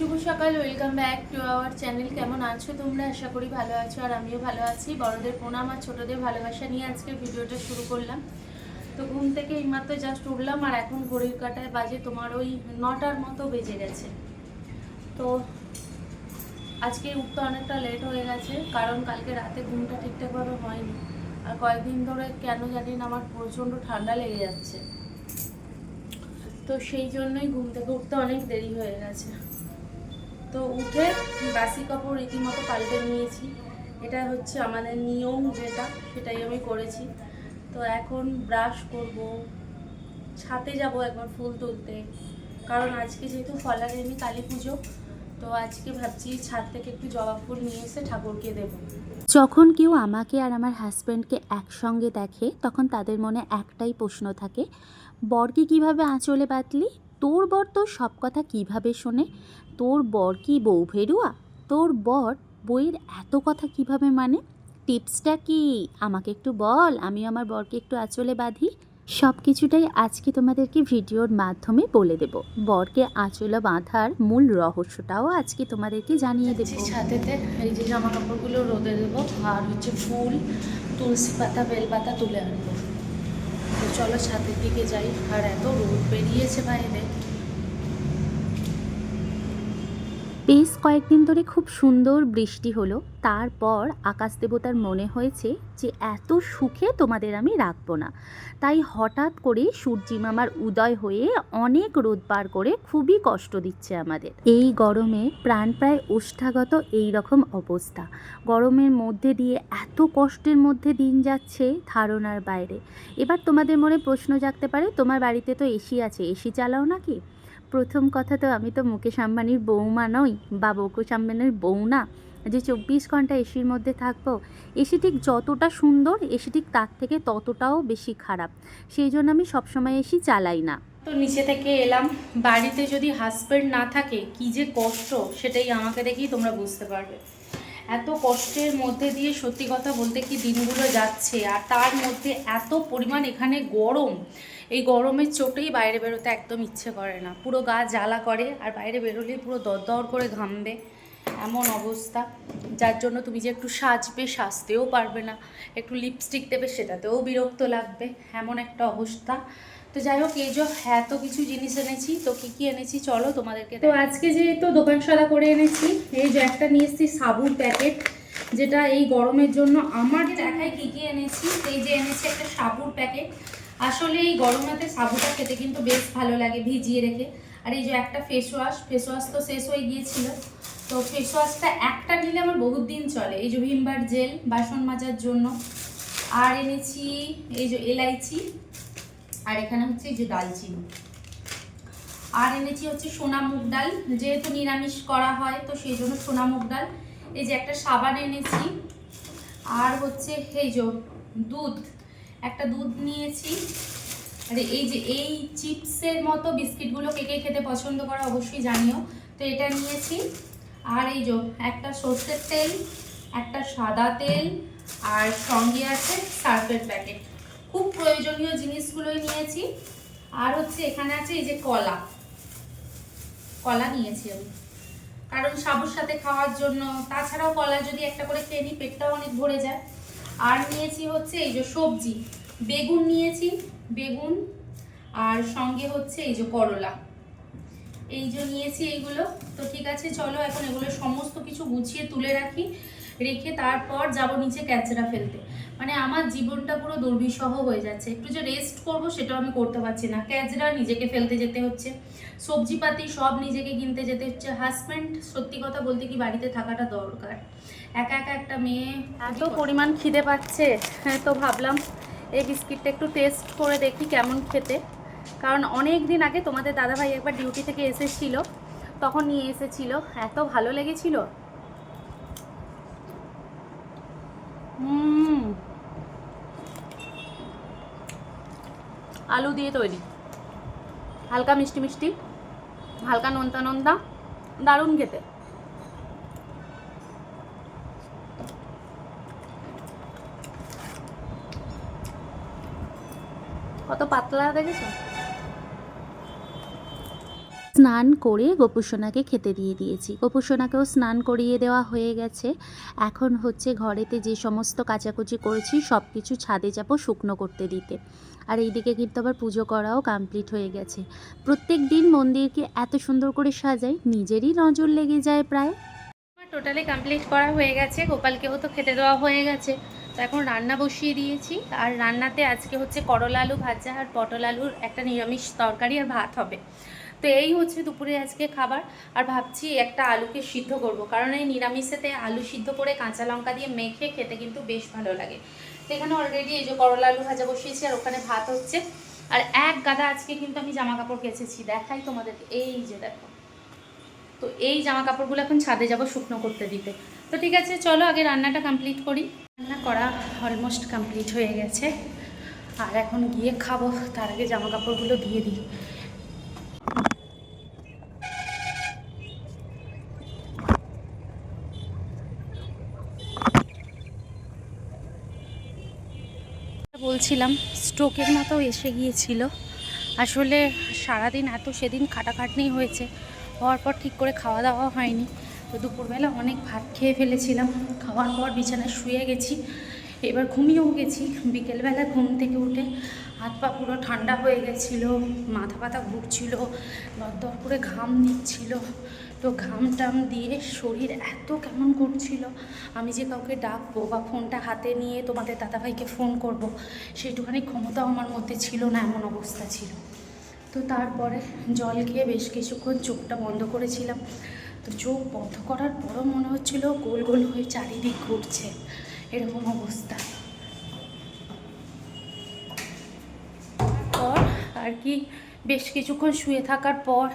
শুভ সকাল welcome back to our channel কেমন আছো তোমরা? আশা করি ভালো আছো আর আমিও ভালো আছি। বড়দের প্রণাম আর ছোটদের ভালোবাসা নিয়ে আজকে ভিডিওটা শুরু করলাম। তো ঘুম থেকে এইমাত্র জাস্ট উঠলাম আর এখন ঘড়ির কাটায় বাজে তোমার ওই নটার মতো বেজে গেছে। তো আজকে উঠতে অনেকটা লেট হয়ে গেছে, কারণ কালকে রাতে ঘুমটা ঠিকঠাকভাবে হয়নি। আর কয়েকদিন ধরে কেন জানি না আমার প্রচণ্ড ঠান্ডা লেগে যাচ্ছে। তো সেই জন্যই ঘুম থেকে উঠতে অনেক দেরি হয়ে গেছে। তো উঠে বাসি কাপড় রীতিমতো পাল্টে নিয়েছি। এটা হচ্ছে আমাদের নিয়ম যেটা, সেটাই আমি করেছি। তো এখন ব্রাশ করব ছাতে যাব একবার ফুল তুলতে। কারণ আজকে যেহেতু ফলার ফলারেনি কালী পুজো, তো আজকে ভাবছি ছাদ থেকে একটু জবা ফুল নিয়ে এসে ঠাকুরকে দেবো। যখন কেউ আমাকে আর আমার হাজব্যান্ডকে একসঙ্গে দেখে, তখন তাদের মনে একটাই প্রশ্ন থাকে, বরকে কীভাবে আঁচলে বাঁধলি? তোর বর তোর সব কথা কীভাবে শোনে? তোর বর কি বউ ভেরুয়া তোর বর বইয়ের এত কথা কীভাবে মানে? টিপসটা কি? আমাকে একটু বল আমি আমার বরকে একটু আঁচলে বাঁধি। সব কিছুটাই আজকে তোমাদেরকে ভিডিওর মাধ্যমে বলে দেব। বরকে আঁচলে বাঁধার মূল রহস্যটাও আজকে তোমাদেরকে জানিয়ে দেবো। ছাদেতে এই যে জামা কাপড়গুলো রোদে দেবো, আর হচ্ছে ফুল, তুলসী পাতা, বেলপাতা তুলে আনব। চলো ছাদের দিকে যাই আর এত রোদ বেরিয়েছে বাইরে। বেশ কয়েকদিন ধরে খুব সুন্দর বৃষ্টি হলো। তারপর আকাশ দেবতার মনে হয়েছে যে, এত সুখে তোমাদের আমি রাখব না। তাই হঠাৎ করে সূর্যি মামার উদয় হয়ে অনেক রোদ পার করে খুবই কষ্ট দিচ্ছে আমাদের। এই গরমে প্রাণ প্রায় ওষ্ঠাগত এই রকম অবস্থা। গরমের মধ্যে দিয়ে এত কষ্টের মধ্যে দিন যাচ্ছে ধারণার বাইরে। এবার তোমাদের মনে প্রশ্ন জাগতে পারে, তোমার বাড়িতে তো এসি আছে, এসি চালাও নাকি? প্রথম কথা তো আমি তো মুকেশ আম্বানির বৌমা নই বা মুকেশ আম্বানির বউ না। যে চব্বিশ ঘণ্টা এসির মধ্যে থাকব, এসি ঠিক যতটা সুন্দর, এসি ঠিক তার থেকে ততটাও বেশি খারাপ। সেই জন্য আমি সবসময় এসি চালাই না। তো নিচে থেকে এলাম, বাড়িতে যদি হাজব্যান্ড না থাকে, কি যে কষ্ট, সেটাই আমাকে দেখেই তোমরা বুঝতে পারবে। এত কষ্টের মধ্যে দিয়ে সত্যি কথা বলতে কি দিনগুলো যাচ্ছে, আর তার মধ্যে এত পরিমাণ এখানে গরম এই গরমের চোটেই বাইরে বেরোতে একদম ইচ্ছে করে না। পুরো গা জ্বালা করে আর বাইরে বেরোলেই পুরো দরদর করে ঘামবে। এমন অবস্থা। যার জন্য তুমি যে একটু সাজবে সাজতেও পারবে না। একটু লিপস্টিক দেবে সেটাতেও বিরক্ত লাগবে। এমন একটা অবস্থা। তো যাই হোক, এই যে এত কিছু জিনিস এনেছি, তো কি কি এনেছি চলো তোমাদেরকে তো আজকে যেহেতু দোকান সদা করে এনেছি, এই যে একটা নিয়ে এসেছি সাবুর প্যাকেট যেটা এই গরমের জন্য আমার দেখায় কি কি এনেছি। এই যে এনেছি একটা সাবুর প্যাকেট আসলে এই গরম গরমেতে সাবুটা খেতে কিন্তু বেশ ভালো লাগে ভিজিয়ে রেখে। আর এই যে একটা ফেস ওয়াশ ফেস ওয়াশ তো শেষ হয়ে গিয়েছিল। তো ফেস ওয়াশটা একটা নিলে আমার বহুত দিন চলে। এই যে ভিমবার জেল বাসন মাজার জন্য। আর এনেছি এই যে এলাইচি। আর এখানে হচ্ছে এই যে ডালচিনি। আর এনেছি হচ্ছে সোনা মুগ ডাল। যেহেতু নিরামিষ করা হয়, তো সেই জন্য সোনা মুগ ডাল। এই যে একটা সাবান এনেছি। আর হচ্ছে এই যে দুধ। একটা দুধ নিয়েছি। আর এই যে এই চিপসের মতো বিস্কিটগুলো কে কে খেতে পছন্দ করে অবশ্যই জানিও। তো এটা নিয়েছি। আর এই যে একটা সর্ষের তেল, একটা সাদা তেল, আর সঙ্গে আছে সার্ফের প্যাকেট। খুব প্রয়োজনীয় জিনিসগুলোই নিয়েছি। আর হচ্ছে এখানে আছে এই যে কলা। কলা নিয়েছি আমি। কারণ সাবুর সাথে খাওয়ার জন্য, তাছাড়াও কলা যদি একটা করে খেয়ে নিই পেটটাও অনেক ভরে যায়। আর নিয়েছি হচ্ছে এই যে সবজি। বেগুন নিয়েছি, বেগুন, আর সঙ্গে হচ্ছে এই যে করলা। এই যে নিয়েছি এইগুলো। তো ঠিক আছে, চলো এখন এগুলো সমস্ত কিছু গুছিয়ে তুলে রাখি, রেখে তারপর যাব নিচে ক্যাচরা ফেলতে। মানে আমার জীবনটা পুরো দুর্বিষহ হয়ে যাচ্ছে। একটু যে রেস্ট করব সেটাও আমি করতে পারছি না। ক্যাচরা নিজেকে ফেলতে যেতে হচ্ছে, সবজিপাতি সব নিজেকে কিনতে যেতে হচ্ছে। হাজব্যান্ড সত্যি কথা বলতে কি বাড়িতে থাকাটা দরকার। একা একা একটা মেয়ে এত পরিমাণ খিদে পাচ্ছে হ্যাঁ তো ভাবলাম এই বিস্কিটটা একটু টেস্ট করে দেখি কেমন খেতে। কারণ অনেক দিন আগে তোমাদের দাদাভাই একবার ডিউটি থেকে এসেছিল তখন নিয়ে এসেছিল এত ভালো লেগেছিল। হুম। আলু দিয়ে তৈরি। হালকা মিষ্টি মিষ্টি হালকা নোনতা নোনতা দারুণ খেতে। কত পাতলা দেখেছ? স্নান করে গোপুসোনাকে খেতে দিয়ে দিয়েছি। গোপুসোনাকেও স্নান করিয়ে দেওয়া হয়ে গেছে। এখন হচ্ছে ঘরেতে যে সমস্ত কাচাকুচি করেছি সব কিছু ছাদে যাব শুকনো করতে দিতে। আর এইদিকে কিন্তু আবার পুজো করাও কমপ্লিট হয়ে গেছে। প্রত্যেক দিন মন্দিরকে এত সুন্দর করে সাজাই নিজেরই নজর লেগে যায় প্রায়। টোটালি কমপ্লিট করা হয়ে গেছে। গোপালকেও তো খেতে দেওয়া হয়ে গেছে। তো এখন রান্না বসিয়ে দিয়েছি। আর রান্নাতে আজকে হচ্ছে করলা আলু ভাজা আর পটল আলুর একটা নিরামিষ তরকারি আর ভাত হবে। তো এই হচ্ছে দুপুরে আজকে খাবার। আর ভাবছি একটা আলুকে সিদ্ধ করব। কারণ এই নিরামিষেতে আলু সিদ্ধ করে কাঁচা লঙ্কা দিয়ে মেখে খেতে কিন্তু বেশ ভালো লাগে। তো এখানে অলরেডি এই যে করলা আলু ভাজা বসিয়েছি আর ওখানে ভাত হচ্ছে। আর এক গাদা আজকে কিন্তু আমি জামা কাপড় কেচেছি। দেখাই তোমাদেরকে এই যে দেখো। তো এই জামা কাপড়গুলো এখন ছাদে যাব শুকনো করতে দিতে। তো ঠিক আছে, চলো আগে রান্নাটা কমপ্লিট করি। রান্না করা অলমোস্ট কমপ্লিট হয়ে গেছে। আর এখন গিয়ে খাব, তার আগে জামা কাপড়গুলো দিয়ে দিই। বলছিলাম স্ট্রোকের মতো এসে গিয়েছিল। আসলে সারাদিন এত সেদিন খাটাখাটনি হয়েছে, হওয়ার পর ঠিক করে খাওয়া দাওয়া হয়নি। তো দুপুরবেলা অনেক ভাত খেয়ে ফেলেছিলাম। খাওয়ার পর বিছানায় শুয়ে গেছি। এবার ঘুমিয়েও গেছি। বিকেলবেলা ঘুম থেকে উঠে হাত পা পুরো ঠান্ডা হয়ে গেছিল, মাথা ব্যথা ঘুরছিল দর করে ঘাম নিচ্ছিল তো ঘাম টাম দিয়ে শরীর এত কেমন করছিল, আমি যে কাউকে ডাকবো বা ফোনটা হাতে নিয়ে তোমাদের দাদাভাইকে ফোন করব, সেইটুখানি ক্ষমতাও আমার মধ্যে ছিল না, এমন অবস্থা ছিল। তো তারপরে জল খেয়ে বেশ কিছুক্ষণ চোখটা বন্ধ করেছিলাম। তো চোখ বন্ধ করার পরও মনে হচ্ছিল গোল গোল হয়ে চারিদিক ঘুরছে। এরকম অবস্থা। পর আর কি, বেশ কিছুক্ষণ শুয়ে থাকার পর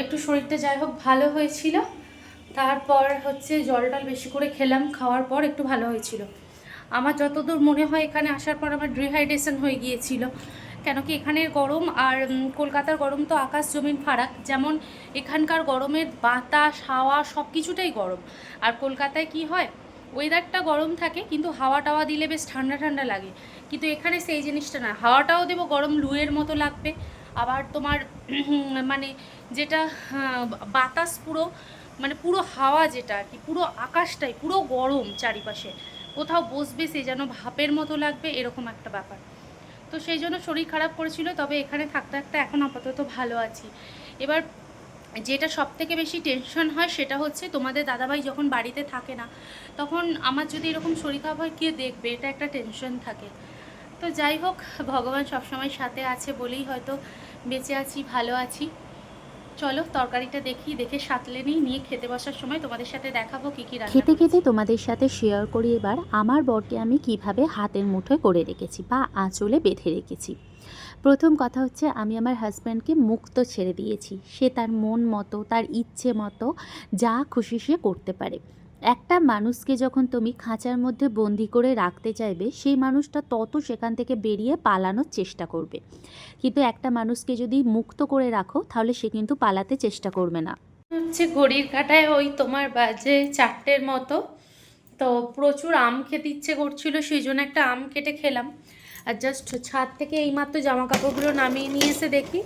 একটু শরীরটা যাই হোক ভালো হয়েছিল। তারপর হচ্ছে জল টল বেশি করে খেলাম, খাওয়ার পর একটু ভালো হয়েছিল। আমার যতদূর মনে হয় এখানে আসার পর আমার ডিহাইড্রেশন হয়ে গিয়েছিল। কেন কি এখানের গরম আর কলকাতার গরম তো আকাশ জমিন ফারাক। যেমন এখানকার গরমের বাতাস, হাওয়া সব কিছুটাই গরম। আর কলকাতায় কি হয় ওয়েদারটা গরম থাকে, কিন্তু হাওয়া টাওয়া দিলে বেশ ঠান্ডা ঠান্ডা লাগে। কিন্তু এখানে সেই জিনিসটা না, হাওয়াটাও দেবো, গরম লুয়ের মতো লাগবে। আবার তোমার মানে যেটা বাতাস পুরো মানে পুরো হাওয়া যেটা আর কি, পুরো আকাশটাই, পুরো গরম চারিপাশে। কোথাও বসবে সে যেন ভাপের মতো লাগবে, এরকম একটা ব্যাপার। তো সেই জন্য শরীর খারাপ করেছিল, তবে এখানে থাকতে থাকতে এখন আপাতত ভালো আছি। এবার যেটা সব থেকে বেশি টেনশন হয় সেটা হচ্ছে তোমাদের দাদাভাই যখন বাড়িতে থাকে না, তখন আমার যদি এরকম শরীর খারাপ হয়, কে দেখবে? এটা একটা টেনশন থাকে। তো যাই হোক, ভগবান সবসময় সাথে আছে বলেই হয়তো বেঁচে আছি, ভালো আছি। চলো তরকারিটা দেখি দেখে সাতলে নিই নিয়ে খেতে বসার সময় তোমাদের সাথে দেখাবো কি কি রান্না খেতে খেতে তোমাদের সাথে শেয়ার করি এবার আমার বরকে আমি কীভাবে হাতের মুঠোয় করে রেখেছি বা আঁচলে বেঁধে রেখেছি। প্রথম কথা হচ্ছে আমি আমার হাজব্যান্ডকে মুক্ত ছেড়ে দিয়েছি। সে তার মন মতো তার ইচ্ছে মতো যা খুশি সে করতে পারে। একটা মানুষকে যখন তুমি খাঁচার মধ্যে বন্দি করে রাখতে চাইবে, সেই মানুষটা তত সেখান থেকে বেরিয়ে পালানোর চেষ্টা করবে। কিন্তু একটা মানুষকে যদি মুক্ত করে রাখো, তাহলে সে কিন্তু পালাতে চেষ্টা করবে না। হচ্ছে ঘড়ির কাটায় ওই তোমার বাজে চারটের মতো। তো প্রচুর আম খেতে ইচ্ছে করছিল, সেই জন্য একটা আম কেটে খেলাম। আর জাস্ট ছাদ থেকে এইমাত্র জামা কাপড়গুলো নামিয়ে নিয়ে এসে দেখি,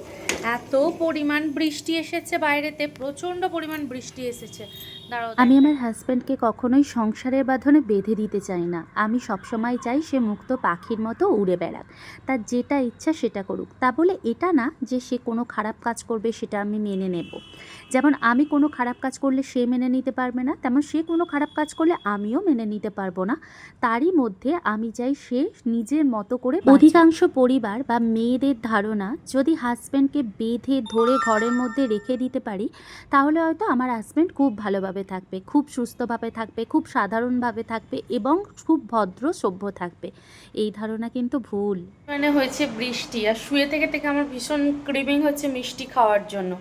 এত পরিমাণ বৃষ্টি এসেছে বাইরেতে, প্রচণ্ড পরিমাণ বৃষ্টি এসেছে। আমি আমার হাজব্যান্ডকে কখনোই সংসারের বাঁধনে বেঁধে দিতে চাই না। আমি সবসময় চাই সে মুক্ত পাখির মতো উড়ে বেড়াক। তার যেটা ইচ্ছা সেটা করুক। তা বলে এটা না যে সে কোনো খারাপ কাজ করবে সেটা আমি মেনে নেব। যেমন আমি কোনো খারাপ কাজ করলে সে মেনে নিতে পারবে না তেমন সে কোনো খারাপ কাজ করলে আমিও মেনে নিতে পারব না। তারই মধ্যে আমি চাই সে নিজের মতো করে অধিকাংশ পরিবার বা মেয়েদের ধারণা যদি হাজব্যান্ডকে বেঁধে ধরে ঘরের মধ্যে রেখে দিতে পারি তাহলে হয়তো আমার হাজব্যান্ড খুব ভালোভাবে থাকবে, খুব সুস্থভাবে থাকবে, খুব সাধারণভাবে থাকবে এবং খুব ভদ্র, সভ্য থাকবে। এই ধারণা কিন্তু ভুল। মানে হয়েছে বৃষ্টি আর শুয়ে থেকে থেকে আমার ভীষণ ক্রিমিং হচ্ছে মিষ্টি খাওয়ার জন্য।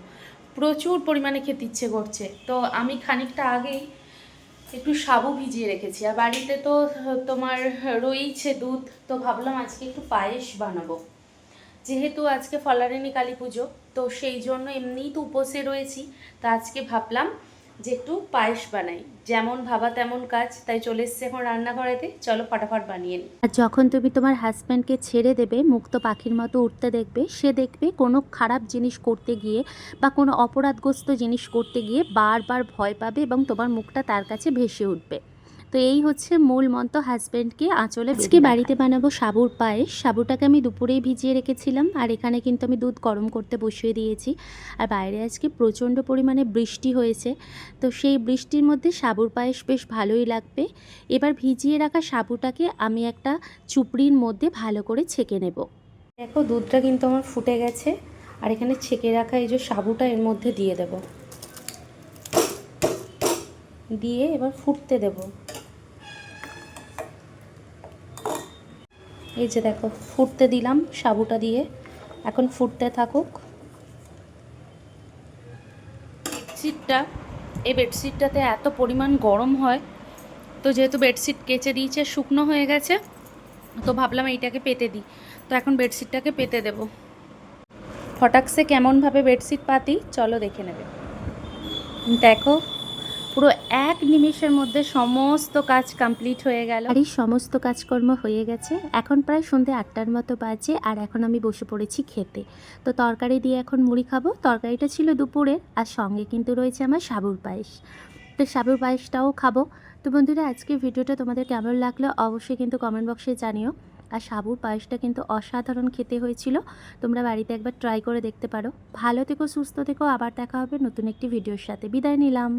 প্রচুর পরিমাণে খেতে ইচ্ছে করছে। তো আমি খানিকটা আগেই একটু সাবু ভিজিয়ে রেখেছি। আর বাড়িতে তো তোমার রয়েছে দুধ, তো ভাবলাম আজকে একটু পায়েস বানাবো। যেহেতু আজকে ফলারিনী কালী পুজো, তো সেই জন্য এমনিই তো উপসে রয়েছি। তো আজকে ভাবলাম যে একটু পায়েস বানাই। যেমন ভাবা তেমন কাজ, তাই চলে এসছে এখন রান্নাঘরেতে। চলো ফটাফট বানিয়ে নিই। আর যখন তুমি তোমার হাজব্যান্ডকে ছেড়ে দেবে, মুক্ত পাখির মতো উঠতে দেখবে, সে দেখবে কোনো খারাপ জিনিস করতে গিয়ে বা কোনো অপরাধগ্রস্ত জিনিস করতে গিয়ে বারবার ভয় পাবে এবং তোমার মুখটা তার কাছে ভেসে উঠবে। তো এই হচ্ছে মূল মন্ত্র হাজব্যান্ডকে আঁচলে আজকে বাড়িতে বানাবো সাবুর পায়েস। সাবুটাকে আমি দুপুরেই ভিজিয়ে রেখেছিলাম আর এখানে কিন্তু আমি দুধ গরম করতে বসিয়ে দিয়েছি। আর বাইরে আজকে প্রচণ্ড পরিমাণে বৃষ্টি হয়েছে তো সেই বৃষ্টির মধ্যে সাবুর পায়েস বেশ ভালোই লাগবে। এবার ভিজিয়ে রাখা সাবুটাকে আমি একটা চুপড়ির মধ্যে ভালো করে ছেঁকে নেব। দেখো দুধটা কিন্তু আমার ফুটে গেছে আর এখানে ছেঁকে রাখা এই যে সাবুটা এর মধ্যে দিয়ে দেব। দিয়ে এবার ফুটতে দেব। এই যে দেখো, ফুটতে দিলাম সাবুটা দিয়ে। এখন ফুটতে থাকুক। বেডশিটটা, এই বেডশিটটাতে এত পরিমাণ গরম হয়, তো যেহেতু বেডশিট কেচে দিয়েছে, শুকনো হয়ে গেছে, তো ভাবলাম এইটাকে পেতে দিই। তো এখন বেডশিটটাকে পেতে দেব। ফটাকসে কেমনভাবে বেডশিট পাতি, চলো দেখে নেবে। দেখো পুরো এক নিমেষের মধ্যে সমস্ত কাজ কমপ্লিট হয়ে গেল। আর এই সমস্ত কাজকর্ম হয়ে গেছে। এখন প্রায় সন্ধে আটটার মতো বাজে আর এখন আমি বসে পড়েছি খেতে। তো তরকারি দিয়ে এখন মুড়ি খাব। তরকারিটা ছিল দুপুরের আর সঙ্গে কিন্তু রয়েছে আমার সাবুর পায়েস। তো সাবুর পায়েসটাও খাব। তো বন্ধুরা আজকে ভিডিওটা তোমাদের কেমন লাগল অবশ্যই কিন্তু কমেন্ট বক্সে জানিও। আর সাবুর পায়েসটা কিন্তু অসাধারণ খেতে হয়েছিল। তোমরা বাড়িতে একবার ট্রাই করে দেখতে পারো। ভালো থেকো, সুস্থ থেকো। আবার দেখা হবে নতুন একটি ভিডিওর সাথে। বিদায় নিলাম।